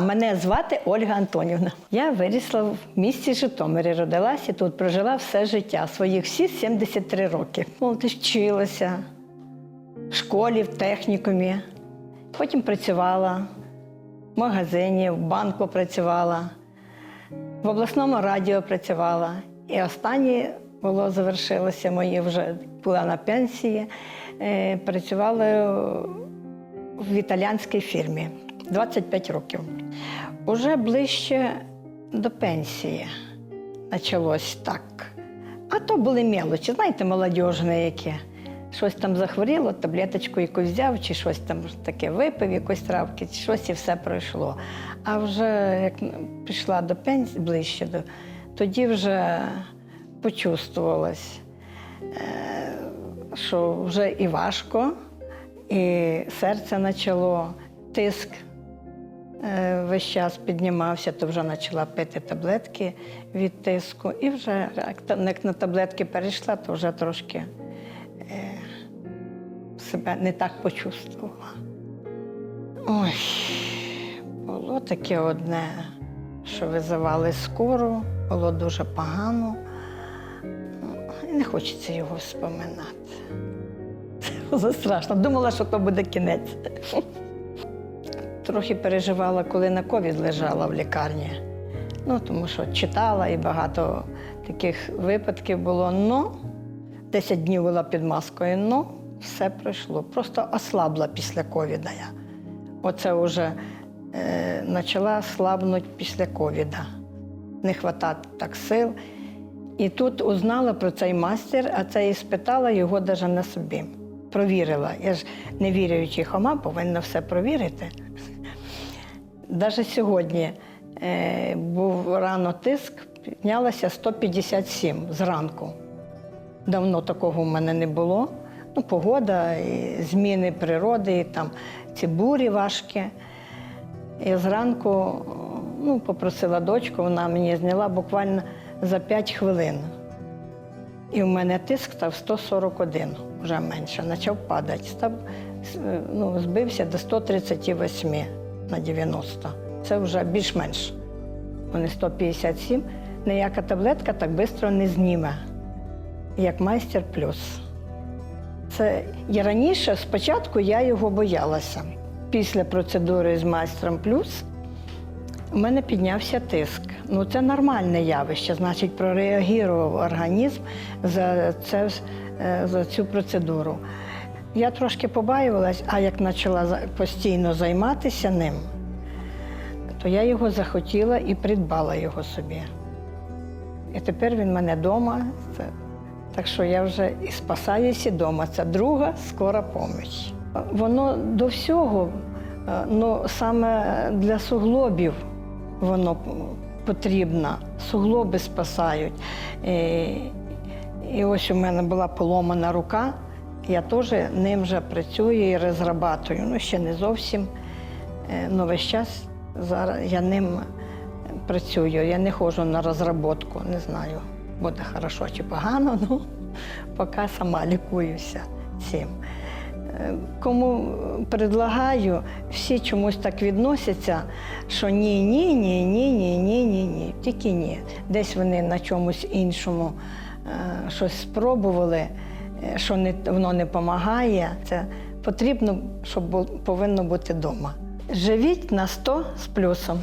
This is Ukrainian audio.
Мене звати Ольга Антонівна. Я вирісла в місті Житомирі, родилася тут, прожила все життя, своїх всі 73 роки. Молодь вчилася в школі, в технікумі. Потім працювала в магазині, в банку працювала, в обласному радіо працювала. І останнє було завершилося моє вже була на пенсії. е, Працювала в італіянській фірмі 25 років. Уже ближче до пенсії почалось так. А то були мелочі, знаєте, молодіжні які. Щось там захворіло, таблеточку якусь взяв, чи щось там таке випив, якоїсь травки, чи щось і все пройшло. А вже як пішла до пенсії ближче, до, тоді вже почувствувалось, е, що вже і важко, і серце почало, тиск весь час піднімався, то вже почала пити таблетки від тиску. І вже як на таблетки перейшла, то вже трошки е, себе не так почувствувала. Ой, було таке одне, що визивали скору, було дуже погано. І не хочеться його вспоминати. Це було страшно. Думала, що то буде кінець. Трохи переживала, коли на ковід лежала в лікарні. Ну, тому що читала і багато таких випадків було. Ну, 10 днів була під маскою, ну, все пройшло. Просто ослабла після ковіда я. Оце вже е, почала слабнути після ковіда. Не вистачати так сил. І тут узнала про цей мастер, а це і спитала його навіть на собі. Провірила. Я ж не віруючий хома, повинна все провірити. Навіть сьогодні е, був рано тиск, піднялася 157 зранку. Давно такого в мене не було. Ну, погода, і зміни природи, і там ці бурі важкі. Я зранку ну, попросила дочку, вона мені зняла буквально за 5 хвилин. І в мене тиск став 141, вже менше, почав падати. Став, е, ну, збився до 138 на 90. Це вже більш-менш. Вони 157. Ніяка таблетка так швидко не зніме, як майстер плюс. Це і раніше, спочатку я його боялася. Після процедури з майстром плюс у мене піднявся тиск. Ну це нормальне явище, значить, прореагував організм за, це, е, за цю процедуру. Я трошки побаювалась, а як почала постійно займатися ним, то я його захотіла і придбала його собі. І тепер він в мене вдома. Так що я вже і спасаюся вдома. Це друга скора поміч. Воно до всього, е, ну саме для суглобів воно потрібно. Суглоби спасають. І, і ось у мене була поломана рука. Я теж ним вже працюю і розрабатую. Ну, ще не зовсім Но весь час зараз я ним працюю. Я не ходжу на розробку, не знаю, буде хорошо чи погано, ну поки сама лікуюся цим. Е, кому предлагаю, всі чомусь так відносяться, що ні, ні, ні, ні, ні, ні, ні, ні. Тільки ні. Десь вони на чомусь іншому е, щось спробували що не, воно не допомагає. Це потрібно, щоб було, повинно бути вдома. Живіть на 100 з плюсом.